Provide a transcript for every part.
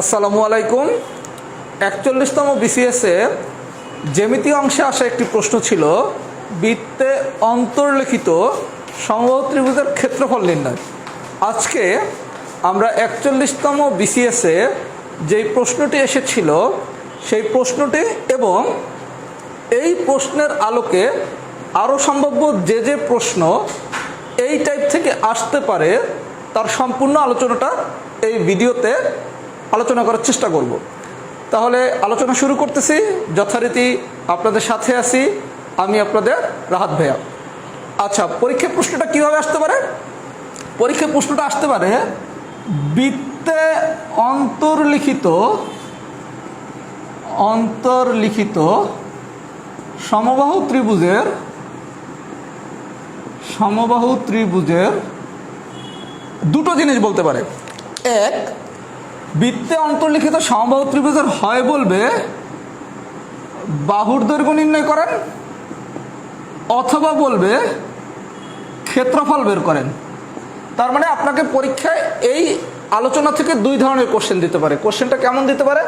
আসসালামু আলাইকুম। একচল্লিশতম বিসিএসে জ্যামিতি অংশে আসা একটি প্রশ্ন ছিল, বৃত্তে অন্তর্লিখিত ত্রিভুজের ক্ষেত্রফল নির্ণয়। আজকে আমরা একচল্লিশতম বিসিএসে যেই প্রশ্নটি এসেছিল, সেই প্রশ্নটি এবং এই প্রশ্নের আলোকে আরও সম্ভাব্য যে যে প্রশ্ন এই টাইপ থেকে আসতে পারে, তার সম্পূর্ণ আলোচনাটা এই ভিডিওতে আলোচনা করার চেষ্টা করব। তাহলে আলোচনা শুরু করতেছি। যথারীতি আপনাদের সাথে আছি। আমি আপনাদের রাহাত ভাইয়া। আচ্ছা পরীক্ষা প্রশ্নটা কীভাবে আসতে পারে? পরীক্ষা প্রশ্নটা আসতে পারে বৃত্তে অন্তর্লিখিত অন্তর্লিখিত সমবাহু ত্রিভুজের সমবাহু ত্রিভুজের দুটো জিনিস বলতে পারে। এক বৃত্তে অন্তর্লিখিত সমবাহু ত্রিভুজের হয় বলবে, বাহুর দৈর্ঘ্য নির্ণয় করেন, অথবা বলবে, ক্ষেত্রফল বের করেন। তার মানে আপনাকে পরীক্ষায় এই আলোচনা থেকে দুই ধরনের কোশ্চেন দিতে পারে। কোশ্চেনটা কেমন দিতে পারে?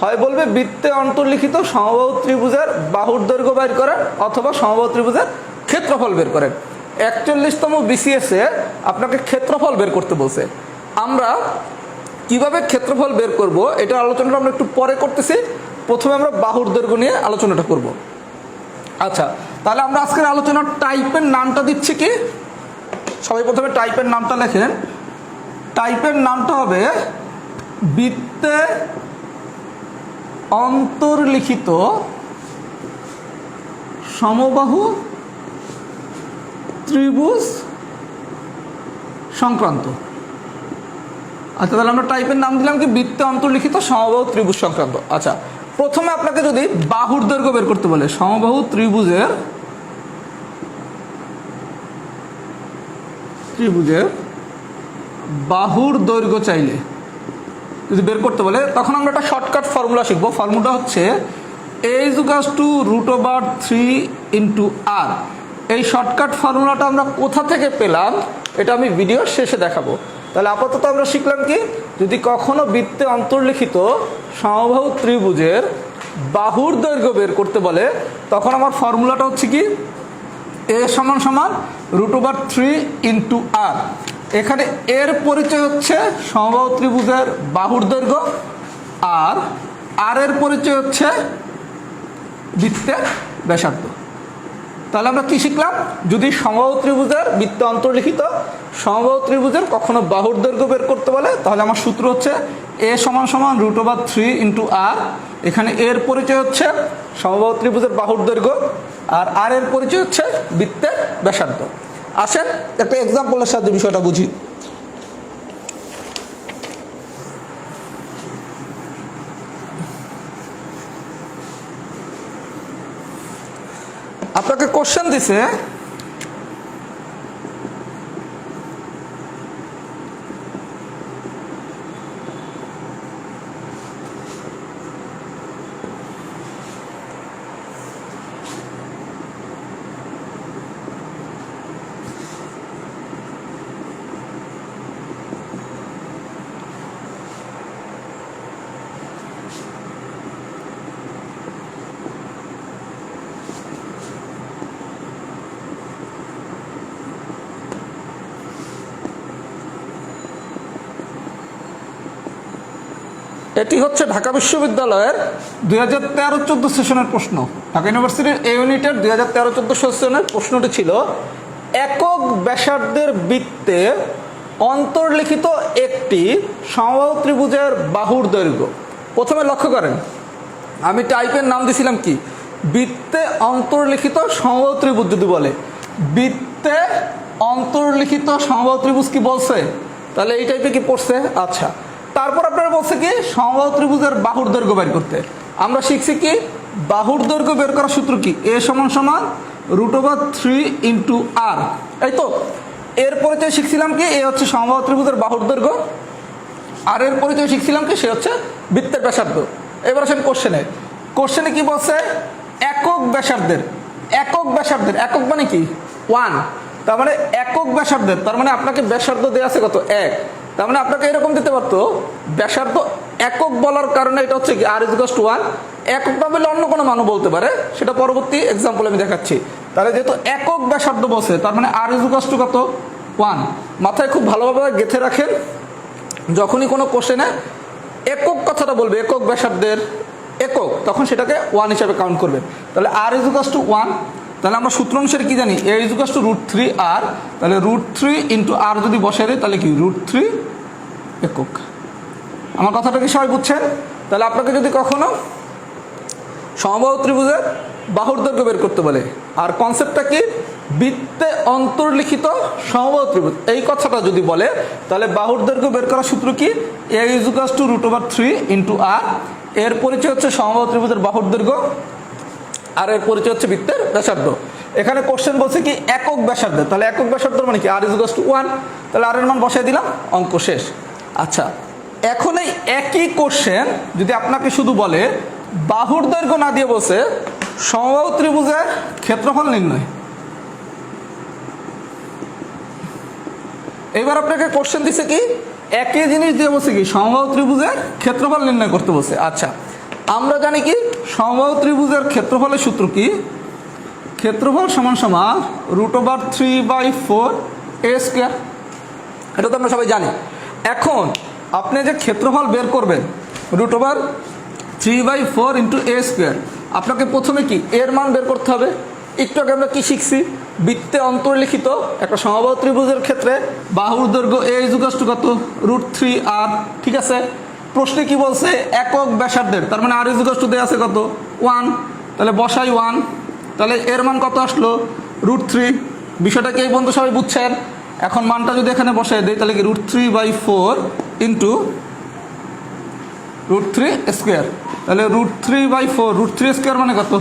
হয় বলবে, বৃত্তে অন্তর্লিখিত সমবাহু ত্রিভুজের বাহুর দৈর্ঘ্য বের করেন, অথবা সমবাহু ত্রিভুজের ক্ষেত্রফল বের করেন। একচল্লিশতম বিসিএসে আপনাকে ক্ষেত্রফল বের করতে বলছে। আমরা কীভাবে ক্ষেত্রফল বের করব, এটা আলোচনাটা আমরা একটু পরে করতেছি। প্রথমে আমরা বাহুর দৈর্ঘ্য নিয়ে আলোচনাটা করব। আচ্ছা তাহলে আমরা আজকের আলোচনার টাইপের নামটা দিচ্ছি কি? সবাই প্রথমে টাইপের নামটা লেখেন টাইপের নামটা হবে বৃত্তে অন্তর্লিখিত সমবাহু ত্রিভুজ সংক্রান্ত। আচ্ছা তাহলে আমরা টাইপের নাম দিলাম কি? বৃত্তে অন্তর্লিখিত সমবাহু ত্রিভুজ সংক্রান্ত। আচ্ছা প্রথমে আপনাকে যদি বাহুর দৈর্ঘ্য বের করতে বলে, সমবাহু ত্রিভুজের ত্রিভুজের বাহুর দৈর্ঘ্য চাইলে যদি বের করতে বলে, তখন আমরা একটা শর্টকাট ফর্মুলা শিখব। ফর্মুলা হচ্ছে A ইজুকাস to root over three into R এই শর্টকাট ফর্মুলাটা আমরা কোথা থেকে পেলাম, এটা আমি ভিডিও শেষে দেখাবো। তাহলে আপাতত আমরা শিখলাম কি? যদি কখনো বৃত্তে অন্তর্লিখিত সমবাহু ত্রিভুজের বাহুর দৈর্ঘ্য বের করতে বলে, তখন আমার ফর্মুলাটা হচ্ছে কি? এ সমান সমান root over three into R. এখানে এর পরিচয় হচ্ছে সমবাহু ত্রিভুজের বাহুর দৈর্ঘ্য, আর আর এর পরিচয় হচ্ছে বৃত্তের ব্যাসার্ধ। তাহলে আমরা কি শিখলাম? যদি সমবাহু ত্রিভুজের বৃত্ত অন্তর্লিখিত, সমবাহু ত্রিভুজের কখনো বাহুর দৈর্ঘ্য বের করতে বলে, তাহলে আমার সূত্র হচ্ছে এ সমান সমান root over three into R এখানে এর পরিচয় হচ্ছে সমবাহু ত্রিভুজের বাহুর দৈর্ঘ্য, আর আর এর পরিচয় হচ্ছে বৃত্তের ব্যাসার্ধ। আসেন, একটা এক্সাম্পলের সাথে বিষয়টা বুঝি আপনাকে কোশ্চেন দিছে এটি হচ্ছে ঢাকা বিশ্ববিদ্যালয়ের দুই হাজার তেরো চোদ্দ সেশনের প্রশ্ন। ঢাকা ইউনিভার্সিটির এ ইউনিটের দুই হাজার তেরো চোদ্দ সেশনের প্রশ্নটি ছিল, একক ব্যাসার্ধের বৃত্তে অন্তর্লিখিত একটি সমবাহু ত্রিভুজের বাহুর দৈর্ঘ্য। প্রথমে লক্ষ্য করেন, আমি টাইপের নাম দিছিলাম কি? বৃত্তে অন্তর্লিখিত সমবাহু ত্রিভুজ যদি বলে, বৃত্তে অন্তর্লিখিত সমবাহু ত্রিভুজ কি বলছে? তাহলে এই টাইপে কি পড়ছে? আচ্ছা। তারপর আপনারা বলছে কি সমবাহু ত্রিভুজের বাহুর দৈর্ঘ্য বের করতে। আমরা শিখছি কি, বাহুর দৈর্ঘ্য বের করার সূত্র কি? এ সমান সমান root over three into R. এই তো, এর পরিচয় শিখছিলাম কি, এ হচ্ছে সমবাহু ত্রিভুজের বাহুর দৈর্ঘ্য। আর এর পরিচয় শিখছিলাম কি, সে হচ্ছে বৃত্তের ব্যাসার্ধ। এবার আসেন কোশ্চেনে। কোশ্চেনে কি বলছে, একক ব্যাসার্ধের একক ব্যাসার্ধের, একক মানে কি? ওয়ান। তার মানে একক ব্যাসার্ধের, তার মানে আপনাকে ব্যাসার্ধ দেওয়া আছে কত? এক। তার মানে আপনাকে এরকম দিতে পারতো, ব্যাসার্ধ একক বলার কারণে এটা হচ্ছে আর ইজুকাস টু ওয়ান একক না অন্য কোনো মানও বলতে পারে, সেটা পরবর্তী এক্সাম্পল আমি দেখাচ্ছি। তাহলে যেহেতু একক ব্যাসার্ধ বসে তার মানে আর ইজুকাস টু কত? ওয়ান মাথায় খুব ভালোভাবে গেঁথে রাখেন, যখনই কোনো কোশ্চেনে একক কথাটা বলবে, একক ব্যাসার্ধের একক, তখন সেটাকে ওয়ান হিসাবে কাউন্ট করবেন। তাহলে আর ইজুকাস টু ওয়ান তাহলে আমরা সূত্র অনুসারে কি জানি? এ ইজুকাস টু রুট থ্রি আর তাহলে রুট থ্রি ইন্টু আর যদি বসে দেয় তাহলে কি? রুট থ্রি একক। আমার কথাটা কি সবাই বুঝছেন? তাহলে আপনাকে যদি কখনো সমবাহু ত্রিভুজের বাহুর দৈর্ঘ্য বের করতে বলে, আর কনসেপ্টটা কি? বৃত্তে অন্তর্লিখিত সমবাহু ত্রিভুজ। এই কথাটা যদি বলে, তাহলে বাহুর দৈর্ঘ্য বের করার সূত্র কি? এ ইজুকাস to root over three into R এর পরিচয় হচ্ছে সমবাহু ত্রিভুজের বাহুর দৈর্ঘ্য। আর এর পরিচয় হচ্ছে বৃত্তের ব্যাসার্ধ। এখানে কোশ্চেন বলছে কি, একক ব্যাসার্ধ। তাহলে একক ব্যাসার্ধ মানে কি? আর ইজুকাস টু ওয়ান তাহলে আর এর মান বসাই দিলাম, অঙ্ক শেষ। আচ্ছা এখন এই একই কোশ্চেন যদি আপনাকে শুধু বলে, বাহুর দৈর্ঘ্য না দিয়ে বসে সমবাহু ত্রিভুজের ক্ষেত্রফল নির্ণয়। এবার আপনাকে কোশ্চেন দিছে কি, একই জিনিস দিয়ে বসে কি, সমবাহু ত্রিভুজের ক্ষেত্রফল নির্ণয় করতে বসে আচ্ছা আমরা জানি কি? সমবাহু ত্রিভুজের ক্ষেত্রফলের সূত্র কি? ক্ষেত্রফল সমান সমান root over three by four A square এটা তো আমরা সবাই জানি। এখন আপনি যে ক্ষেত্রফল বের করবেন root over three by four into A square আপনাকে প্রথমে কি এর মান বের করতে হবে? একটু আগে আমরা কী শিখছি? বৃত্তে অন্তর্লিখিত একটা সমবাহ ত্রিভুজের ক্ষেত্রে বাহুর দৈর্ঘ্য এ ইজুকাস টু কত রুট থ্রি আর ঠিক আছে? প্রশ্নে কি বলছে? একক ব্যাসার্ধের। তার মানে আর ইজুকাস টু দেওয়া আছে কত? ওয়ান। তাহলে বসাই ওয়ান। তাহলে এর মান কত আসলো? Root three. বিষয়টা কি বন্ধু সবাই বুঝছেন? এখন মানটা যদি এখানে বসাই দেয় তাহলে কি root three by four into root three square. তাহলে root three by four, root three square মানে কত?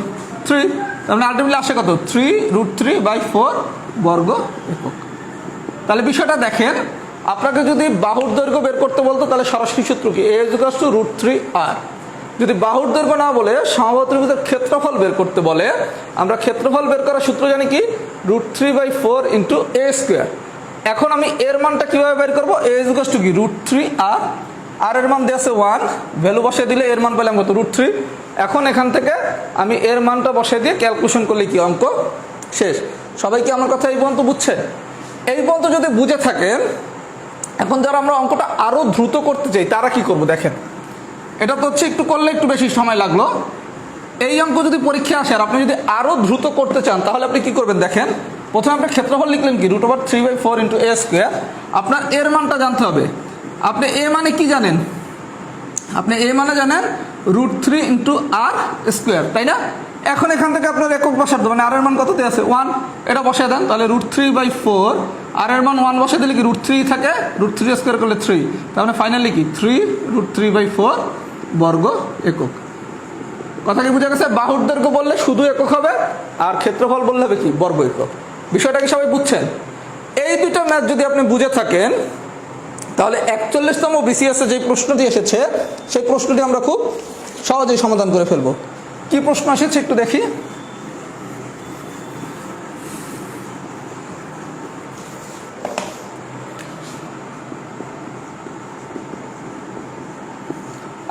থ্রি। তার মানে আলটিমেটলি আসে কত? Three root three by four বর্গ একক। তাহলে বিষয়টা দেখেন আপনাকে যদি বাহুর দৈর্ঘ্য বের করতে বলতো, তাহলে সরাসরি সূত্র কি? এ ইজুকাস টু রুট থ্রি আর যদি বাহুর দৈর্ঘ্য না বলে সমবাত্রিভুজের ক্ষেত্রফল বের করতে বলে, আমরা ক্ষেত্রফল বের করার সূত্র জানি কি? Root three by four into A square এখন আমি এর মানটা কীভাবে বের করব? এ টু কি? রুট থ্রি আর আর এর মান দিয়ে আছে ওয়ান ভ্যালু বসিয়ে দিলে এর মান পেলাম কত? রুট থ্রি এখন এখান থেকে আমি এর মানটা বসিয়ে দিয়ে ক্যালকুলেশন করলে কি অঙ্ক? শেষ। সবাই কি আমার কথা এই পর্যন্ত বুঝছে? এই পর্যন্ত যদি বুঝে থাকেন এখন যারা আমরা অঙ্কটা আরও দ্রুত করতে চাই, তারা কি করব দেখেন। এটা তো হচ্ছে একটু করলে একটু বেশি সময় লাগল। এই অঙ্ক যদি পরীক্ষা আসে আর আপনি যদি আরও দ্রুত করতে চান, তাহলে আপনি কি করবেন দেখেন, প্রথমে আপনি ক্ষেত্রফল লিখলেন কি? Root over three by four into A square আপনার এর মানটা জানতে হবে। আপনি এ মানে কি জানেন? আপনি এ মানে জানেন root three into R square তাই না? এখন এখান থেকে আপনার একক বসার মানে আর এর মান কততে আছে? ওয়ান এটা বসিয়ে দেন, তাহলে root three by four R এর মান ওয়ান বসে দিলে কি রুট থ্রি থাকে? রুট থ্রি স্কোয়ার করলে থ্রি তার মানে ফাইনালি কি? Three root three by four বর্গ একক। কথা কি বুঝা গেছে? বাহুর দৈর্ঘ্য বললে শুধু একক হবে, আর ক্ষেত্রফল বললে হবে কি? বর্গ একক। বিষয়টা কি সবাই বুঝছেন? এই দুটো ম্যাথ যদি আপনি বুঝে থাকেন, তাহলে একচল্লিশতম বিসিএসে যে প্রশ্নটি এসেছে, সেই প্রশ্নটি আমরা খুব সহজেই সমাধান করে ফেলব। কি প্রশ্ন এসেছে একটু দেখি?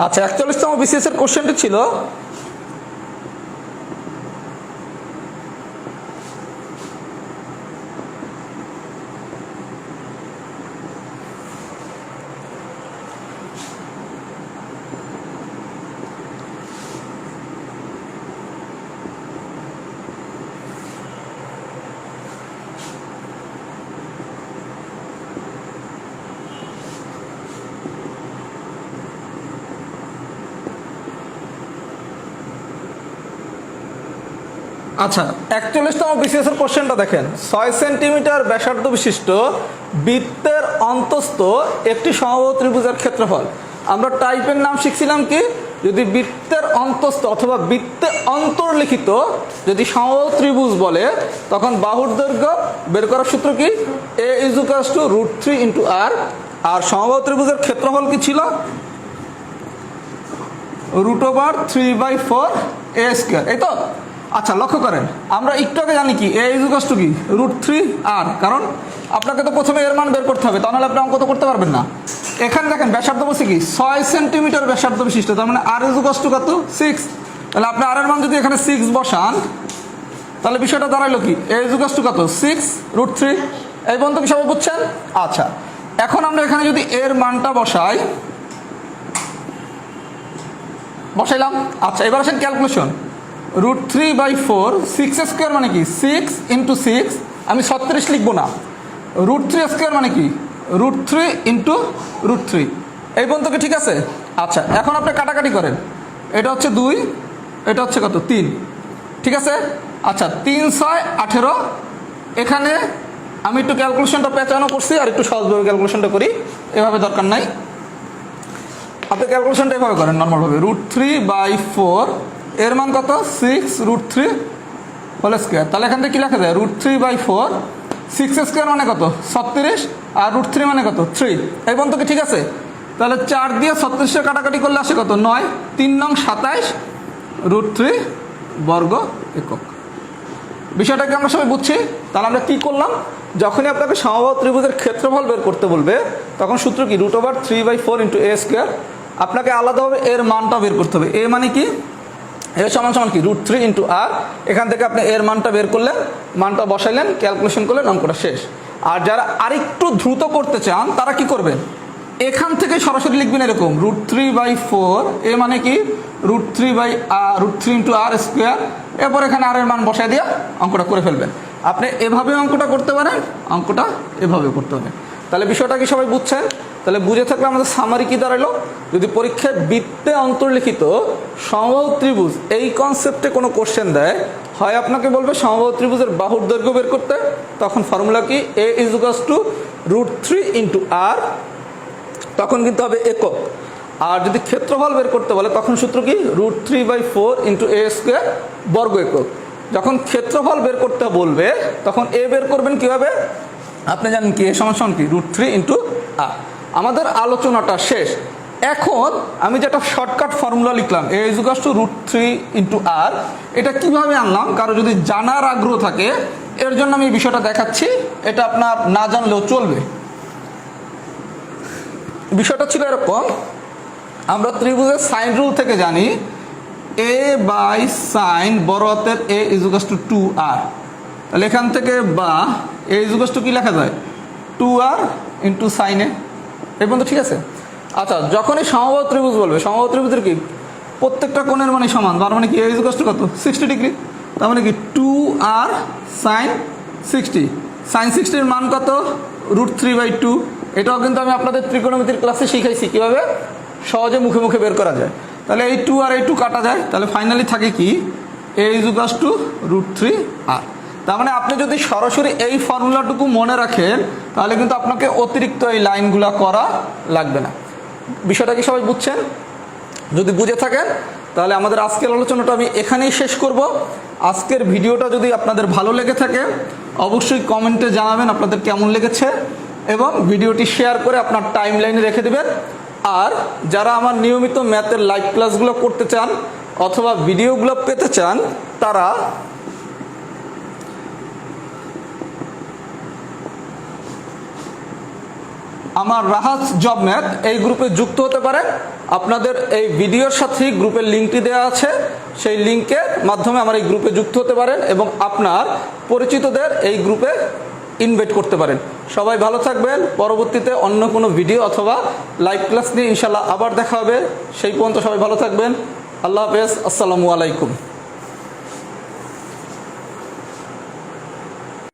আচ্ছা একচল্লিশতম বিসিএস এর কোশ্চেনটি ছিল আচ্ছা একচল্লিশতম বিসিএস এর কোশ্চেনটা দেখেন। ছয় সেন্টিমিটার ব্যাসার্ধ বিশিষ্ট বৃত্তের অন্তস্থ একটি সমবাহু ত্রিভুজের ক্ষেত্রফল। আমরা টাইপের নাম শিখছিলাম কি? যদি বৃত্তের অন্তস্থ অথবা বৃত্তে অন্তর্লিখিত যদি সমবাহু ত্রিভুজ বলে, তখন বাহুর দৈর্ঘ্য বের করার সূত্র কি? এ ইজুকাস to root three into R আর সমবাহু ত্রিভুজের ক্ষেত্রফল কি ছিল? Root over three by four A square এই তো? আচ্ছা লক্ষ্য করেন, আমরা একটু আগে জানি কি এ ইজুকাস টু কি? রুট থ্রি আর কারণ আপনাকে তো প্রথমে এর মান বের করতে হবে, তাহলে আপনি অঙ্ক তো করতে পারবেন না। এখানে দেখেন, ব্যাসার্ধ বলছে কি? ছয় সেন্টিমিটার ব্যাসার্ধ বিশিষ্ট, তার মানে আর ইজ কষ্ট কত? সিক্স তাহলে আপনি আর এর মান যদি এখানে সিক্স বসান, তাহলে বিষয়টা দাঁড়াইলো কি? এ ইজ টু কত? সিক্স রুট থ্রি এই পর্যন্ত কি সবাই বুঝছেন? আচ্ছা এখন আমরা এখানে যদি এর মানটা বসাই, বসাইলাম। আচ্ছা এবার আসেন calculation root three by four six square মানে কি? সিক্স ইন্টু সিক্স আমি ছত্রিশ লিখব না। রুট থ্রি স্কোয়ার মানে কি? Root three into root three. এই পর্যন্ত কি ঠিক আছে? আচ্ছা এখন আপনি কাটাকাটি করেন। এটা হচ্ছে দুই, এটা হচ্ছে কত? তিন। ঠিক আছে? আচ্ছা তিন, ছয়, আঠেরো। এখানে আমি একটু ক্যালকুলেশনটা পেঁচানো করছি আর একটু সহজভাবে ক্যালকুলেশনটা করি। এভাবে দরকার নাই। আপনি ক্যালকুলেশনটা এভাবে করেন নর্মালভাবে রুট থ্রি বাই ফোর এর মান কত? Six root three whole square তাহলে এখান থেকে কী লেখা যায়? Root three by four six square মানে কত? ছত্রিশ, আর রুট থ্রি মানে কত? থ্রি এই পর্যন্ত কি ঠিক আছে? তাহলে চার দিয়ে ছত্রিশের কাটাকাটি করলে আসে কত? নয়। তিন নং সাতাইশ রুট থ্রি বর্গ একক। বিষয়টাকে আমরা সবাই বুঝছি? তাহলে আমরা কী করলাম? যখনই আপনাকে সমবাহ ত্রিভুজের ক্ষেত্রফল বের করতে বলবে, তখন সূত্র কি? Root over three by four into A square আপনাকে আলাদাভাবে এর মানটা বের করতে হবে। এ মানে কি? এ সমান সমান কি? রুট থ্রি ইন্টু আর এখান থেকে আপনি এর মানটা বের করলেন, মানটা বসাইলেন ক্যালকুলেশন করলেন, অঙ্কটা শেষ। আর যারা আরেকটু দ্রুত করতে চান, তারা কি করবেন? এখান থেকে সরাসরি লিখবেন এরকম root three by four A মানে কি? Root three by R root three into R square এরপর এখানে আর এর মান বসায় দিয়ে অঙ্কটা করে ফেলবেন। আপনি এভাবে অঙ্কটা করতে পারেন, অঙ্কটা এভাবে করতে পারেন। তাহলে বিষয়টা কি সবাই বুঝছেন? তাহলে বুঝে থাকলে আমাদের সামারি কি দাঁড়াল? যদি পরীক্ষায় বৃত্তে অন্তর্লিখিত সমবাহু ত্রিভুজ এই কনসেপ্টে কোনো কোশ্চেন দেয়, হয় আপনাকে বলবে সমবাহু ত্রিভুজের বাহুর দৈর্ঘ্য বের করতে, তখন ফর্মুলা কি? এ ইজুকাস to root three into R তখন কিন্তু হবে একক। আর যদি ক্ষেত্রফল বের করতে বলে, তখন সূত্র কি? Root three by four into A square বর্গ একক। যখন ক্ষেত্রফল বের করতে বলবে, তখন এ বের করবেন কীভাবে? আপনি জানেন কি? এ সমান কি? রুট থ্রি ইন্টু আর আমাদের আলোচনাটা শেষ। এখন আমি যেটা শর্টকাট ফর্মুলা লিখলাম এ ইজুকাস to root three into R এটা কীভাবে আনলাম? কারও যদি জানার আগ্রহ থাকে, এর জন্য আমি বিষয়টা দেখাচ্ছি, এটা আপনার না জানলেও চলবে। বিষয়টা ছিল এরকম, আমরা ত্রিভুজের সাইন রুল থেকে জানি এ বাই সাইন বড় হাতের এ ইজুকাস টু টু আর তাহলে এখান থেকে বা এ ইজুকাস টু কি লেখা যায়? টু আর ইন্টু সাইনে এই পর্যন্ত ঠিক আছে? আচ্ছা যখনই সমবাহ ত্রিভুজ বলবে, সমবাহ ত্রিভুজের কি প্রত্যেকটা কোণের মানে সমান? তার মানে কি? এ ইজুকাস টু কত? সিক্সটি ডিগ্রি তার মানে কি? Two R sine sixty sine সিক্সটির মান কত? রুট থ্রি বাই টু এটাও কিন্তু আমি আপনাদের ত্রিকোণমিতির ক্লাসে শিখাইছি কীভাবে সহজে মুখে মুখে বের করা যায়। তাহলে এই টু আর এই টু কাটা যায়। তাহলে ফাইনালি থাকে কি? এ ইজুকাস টু রুট থ্রি আর তার মানে আপনি যদি সরাসরি এই ফর্মুলাটুকু মনে রাখেন, তাহলে কিন্তু আপনাকে অতিরিক্ত এই লাইনগুলো করা লাগবে না। বিষয়টা কি সবাই বুঝছেন? যদি বুঝে থাকেন, তাহলে আমাদের আজকের আলোচনাটা আমি এখানেই শেষ করব। আজকের ভিডিওটা যদি আপনাদের ভালো লেগে থাকে, অবশ্যই কমেন্টে জানাবেন আপনাদের কেমন লেগেছে এবং ভিডিওটি শেয়ার করে আপনার টাইম লাইনে রেখে দেবেন। আর যারা আমার নিয়মিত ম্যাথের লাইভ ক্লাসগুলো করতে চান অথবা ভিডিওগুলো পেতে চান, তারা আমার রাহাত জব ম্যাথ এই গ্রুপে যুক্ত হতে পারে। আপনাদের এই ভিডিওর সাথেই গ্রুপের লিঙ্কটি দেওয়া আছে। সেই লিঙ্কের মাধ্যমে আমার এই গ্রুপে যুক্ত হতে পারেন এবং আপনার পরিচিতদের এই গ্রুপে ইনভাইট করতে পারেন। সবাই ভালো থাকবেন। পরবর্তীতে অন্য কোনো ভিডিও অথবা লাইভ ক্লাস নিয়ে ইনশাল্লাহ আবার দেখা হবে। সেই পর্যন্ত সবাই ভালো থাকবেন। আল্লাহ হাফেজ। আসসালামু আলাইকুম।